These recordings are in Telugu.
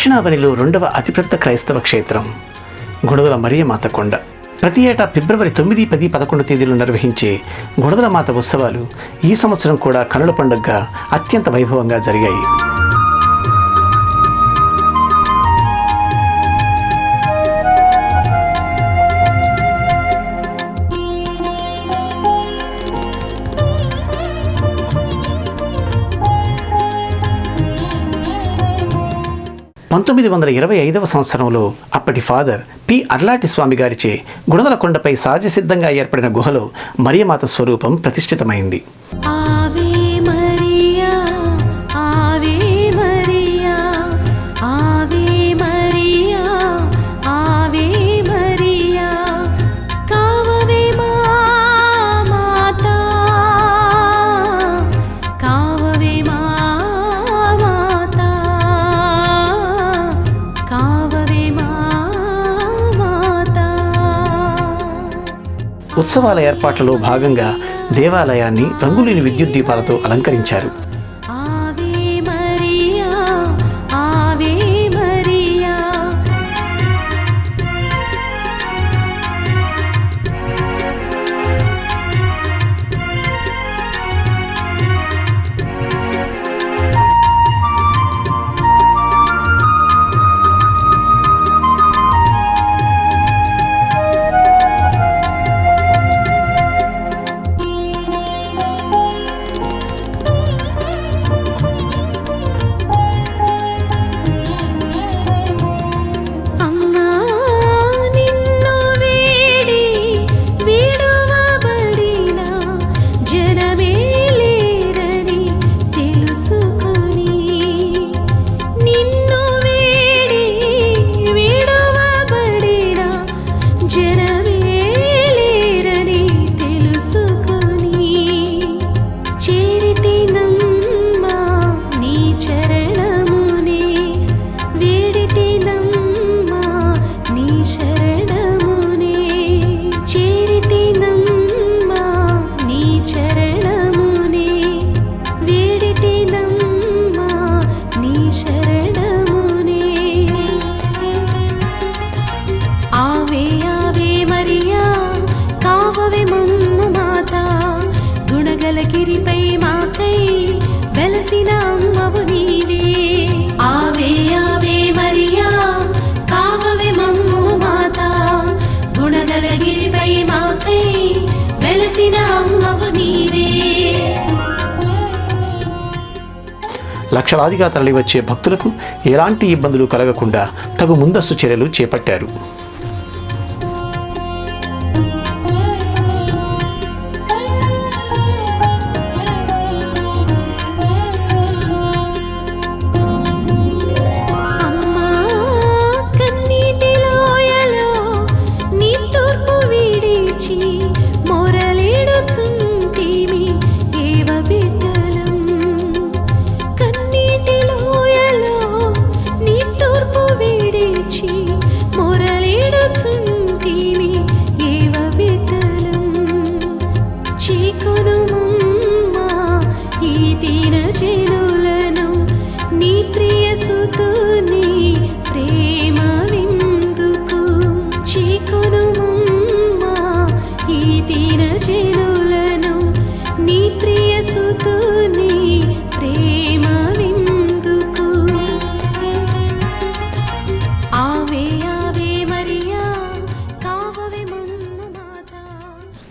దక్షిణావనిలో రెండవ అతిపెద్ద క్రైస్తవ క్షేత్రం గుణదల మరియమాత కొండ. ప్రతి ఏటా ఫిబ్రవరి తొమ్మిది పది పదకొండు తేదీలు నిర్వహించే గుణదల మాత ఉత్సవాలు ఈ సంవత్సరం కూడా కనుల పండుగగా అత్యంత వైభవంగా జరిగాయి. పంతొమ్మిది వందల ఇరవై ఐదవ సంవత్సరంలో అప్పటి ఫాదర్ పి. అర్లాటి స్వామి గారిచే గుణదలకొండపై సహజసిద్ధంగా ఏర్పడిన గుహలో మరియమాత స్వరూపం ప్రతిష్ఠితమైంది. ఉత్సవాల ఏర్పాట్లలో భాగంగా దేవాలయాన్ని రంగులేని విద్యుత్ దీపాలతో అలంకరించారు. లక్షలాదిగా తరలివచ్చే భక్తులకు ఎలాంటి ఇబ్బందులు కలగకుండా తగు ముందస్తు చర్యలు చేపట్టారు.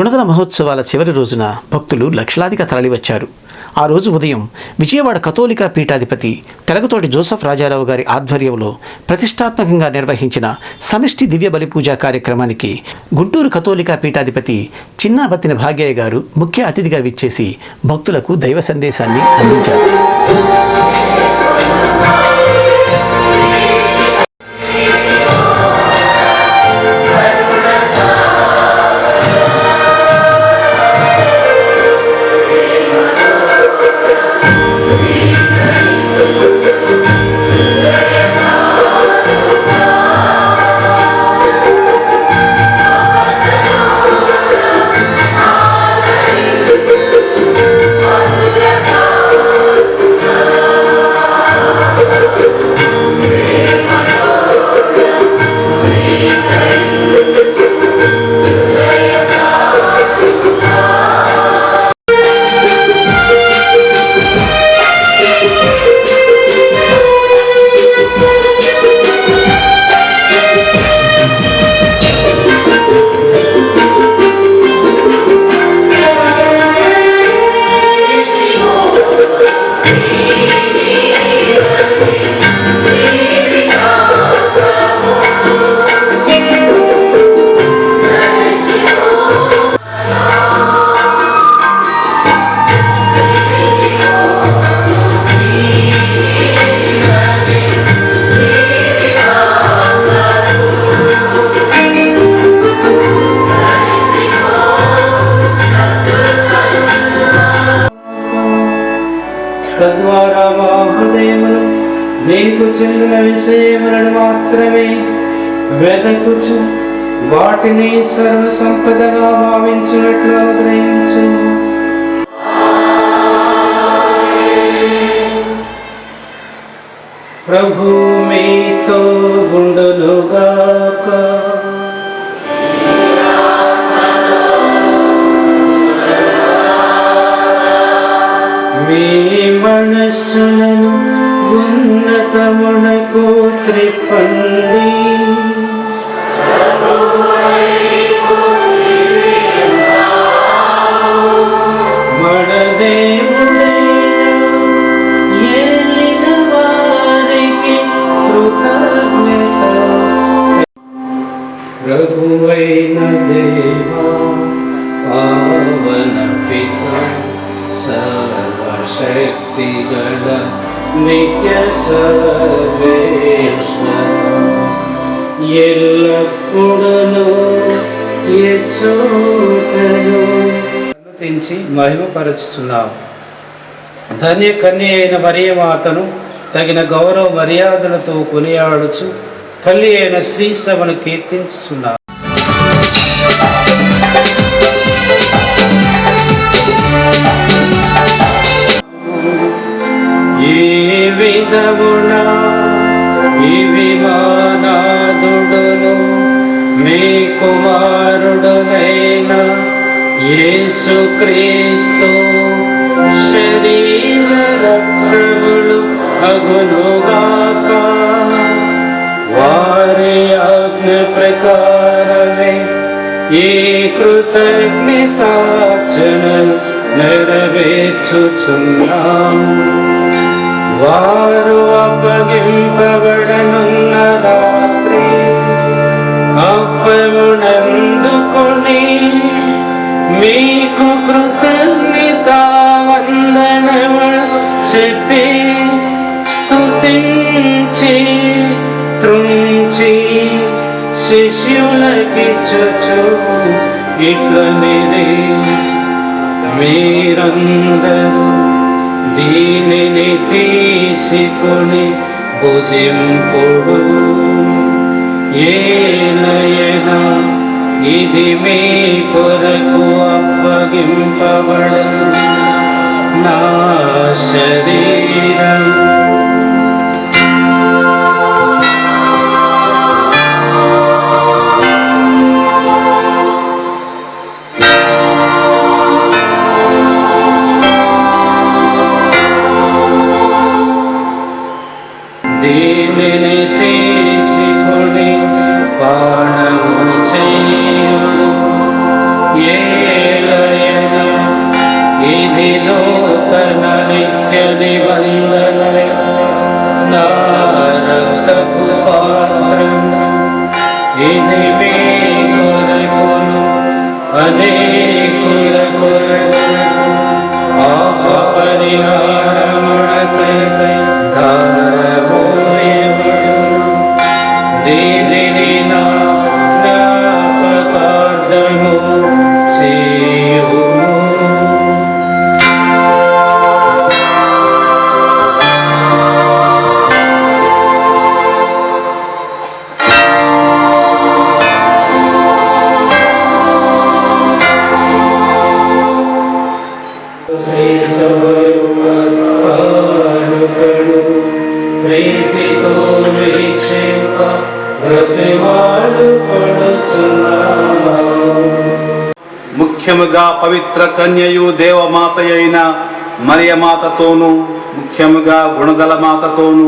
గుణదల మహోత్సవాల చివరి రోజున భక్తులు లక్షలాదిగా తరలివచ్చారు. ఆ రోజు ఉదయం విజయవాడ కథోలికా పీఠాధిపతి తెలగతోటి జోసఫ్ రాజారావు గారి ఆధ్వర్యంలో ప్రతిష్టాత్మకంగా నిర్వహించిన సమిష్టి దివ్య బలి పూజా కార్యక్రమానికి గుంటూరు కథోలికా పీఠాధిపతి చిన్నాబత్తిన భాగ్యయ్య గారు ముఖ్య అతిథిగా విచ్చేసి భక్తులకు దైవ సందేశాన్ని అందించారు. మాత్రమే వెదకుచు వాటిని సర్వ సంపదగా భావించినట్లు అనుగ్రహించు ప్రభు మీతో గుండునుగాక మీ మనస్సులను ఉన్నతమున திரைப்பண் ఎల్లప్పుడూ ఎచ్చోటను మహిమపరచుచున్నావు ధన్య కన్య అయిన మరియమాతను తగిన గౌరవ మర్యాదలతో కొనియాడుచు తల్లి అయిన శ్రీ సభను కీర్తించుచున్నావు. ఏ విధమున క్రీస్తు శరీర రక్తములు అగునుగాక. వారి ఆజ్ఞ ప్రకారమే ఈ కృతజ్ఞతాచనలు నెరవేర్చుచున్నాం. వారు అప్పగింపబడనున్న రాత్రి అప్పమునందుకొని మీ నీకు కృతజ్ఞత వందనములు చెప్పి స్తుతించి త్రుంచి శిష్యులకిచ్చుచు ఇట్ల మీరే. మీరందరూ దీనిని తీసుకొని భుజింపుడు. ఏలయన ఇది మీ కొరకు అప్పగింపబడు నా శరీరం ముఖ్యముగా పవిత్ర కన్యయు దేవమాత అయిన మరియమాతతోనూ ముఖ్యముగా గుణగల మాతతోనూ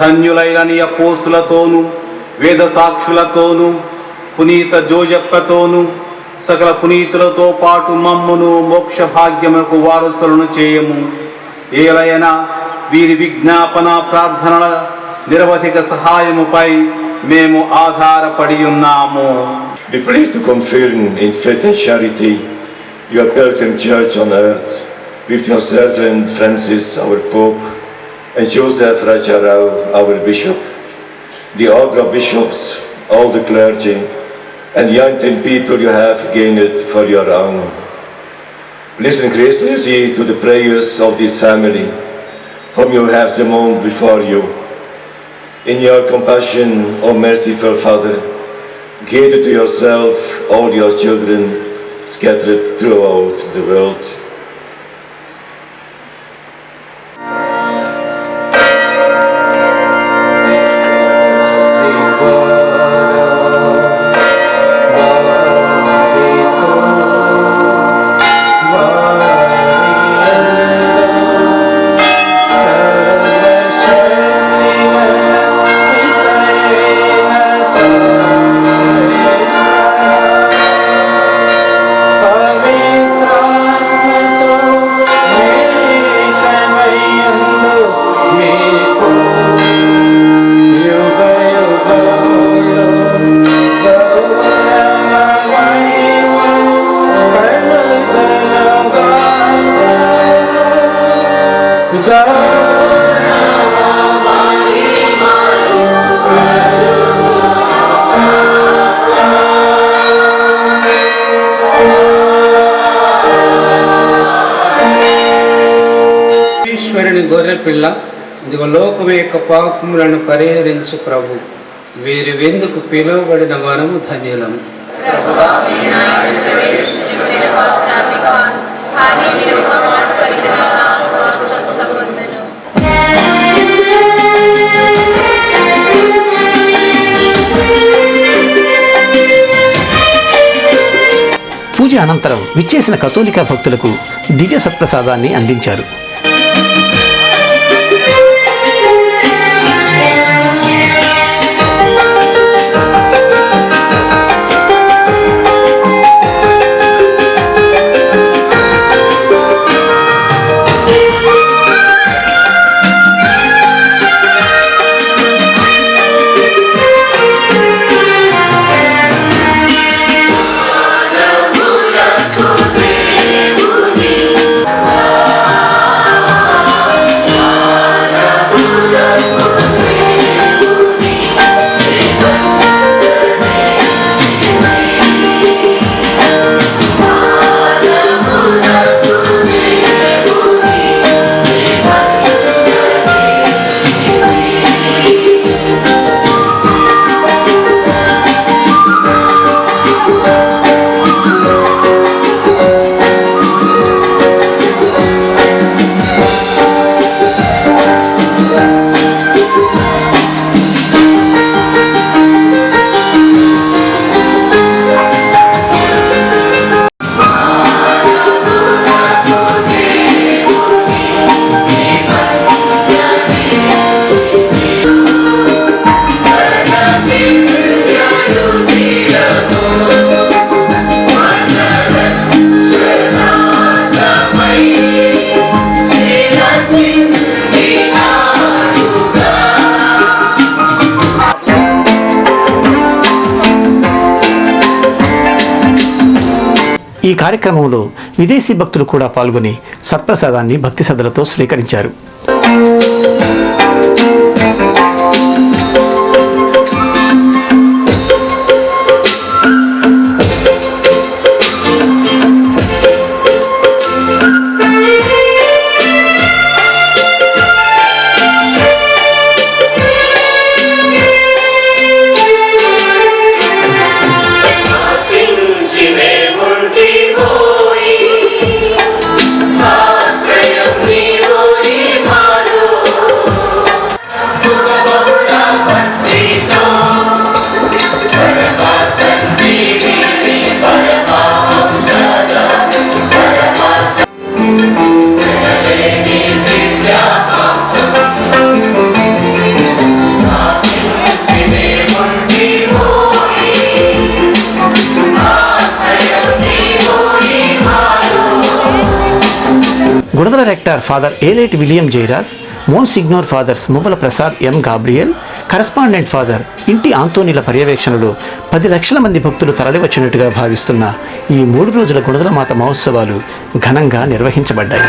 ధన్యులైన నీ అపోస్తులతోనూ వేద సాక్షులతోనూ పునీత జోజప్పతోనూ సకల పునీతులతో పాటు మమ్మును మోక్ష భాగ్యములకు వారసులను చేయము. ఏలయన వీరి విజ్ఞాపన ప్రార్థనల నిరవధిక సహాయముపై మేము ఆధారపడి ఉన్నాము. Be pleased to confirm in faith and charity your Pilgrim Church on earth with your servant Francis, our Pope, and Joseph Rajarao, our Bishop, the order of bishops, all the clergy, and the young people you have gained for your own. Listen graciously to the prayers of this family whom you have summoned before you. In your compassion, O merciful Father, gather to yourself all your children scattered throughout the world. ఈశ్వరుని గొర్రె పిల్ల ఇదిగో లోకం యొక్క పాపములను పరిహరించు ప్రభు. వీరి వెందుకు పిలువబడిన వరము ధన్యులము పూజ అనంతరం విచ్చేసిన కథోలికా భక్తులకు దివ్య సత్ప్రసాదాన్ని అందించారు. ఈ కార్యక్రమంలో విదేశీ భక్తులు కూడా పాల్గొని సత్ప్రసాదాన్ని భక్తి శ్రద్ధలతో స్వీకరించారు. మువ్వల రెక్టార్ ఫాదర్ ఏలేట్ William జైరాస్ monsignor fathers Muvvala Prasad M Gabriel correspondent father ఇంటి ఆంతోనీల పర్యవేక్షణలో పది లక్షల మంది భక్తులు తరలివచ్చినట్టుగా భావిస్తున్న ఈ మూడు రోజుల గుణదల మాత మహోత్సవాలు ఘనంగా నిర్వహించబడ్డాయి.